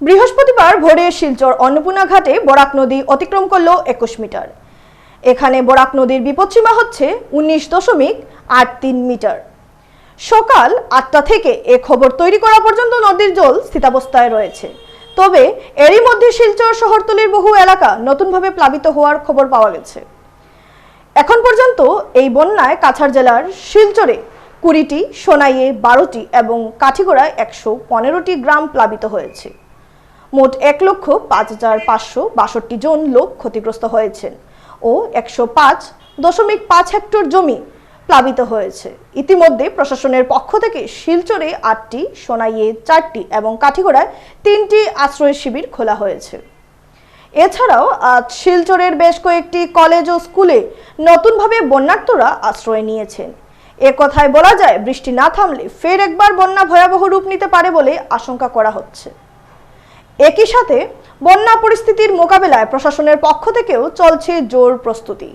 বৃহস্পতিবার ভোরে শিলচর অন্নপূর্ণা ঘাটে বরাক নদী অতিক্রম করল একুশ মিটার। এখানে বরাক নদীর বিপদসীমা হচ্ছে উনিশ দশমিক আট তিন মিটার। সকাল আটটা থেকে এ খবর তৈরি করা পর্যন্ত নদীর জল স্থিতাবস্থায় রয়েছে। তবে এরই মধ্যে শিলচর শহরতলির বহু এলাকা নতুনভাবে প্লাবিত হওয়ার খবর পাওয়া গেছে। এখন পর্যন্ত এই বন্যায় কাছাড় জেলার শিলচরে কুড়িটি, সোনাইয়ে বারোটি এবং কাঠিগোড়ায় একশো পনেরোটি গ্রাম প্লাবিত হয়েছে। মোট এক লক্ষ পাঁচ হাজার পাঁচশো বাষট্টি জন লোক ক্ষতিগ্রস্ত হয়েছেন ও একশো পাঁচ দশমিক পাঁচ হেক্টর জমি প্লাবিত হয়েছে। ইতিমধ্যে প্রশাসনের পক্ষ থেকে শিলচরে আটটি, সোনাইয়ে চারটি এবং কাঠিগোড়ায় তিনটি আশ্রয় শিবির খোলা হয়েছে। এছাড়াও আজ শিলচরের বেশ কয়েকটি কলেজ ও স্কুলে নতুনভাবে বন্যার্তরা আশ্রয় নিয়েছেন। এ কথায় বলা যায়, বৃষ্টি না থামলে ফের একবার বন্যা ভয়াবহ রূপ নিতে পারে বলে আশঙ্কা করা হচ্ছে। একই সাথে বন্যা পরিস্থিতির মোকাবেলায় প্রশাসনের পক্ষ থেকেও চলছে জোর প্রস্তুতি।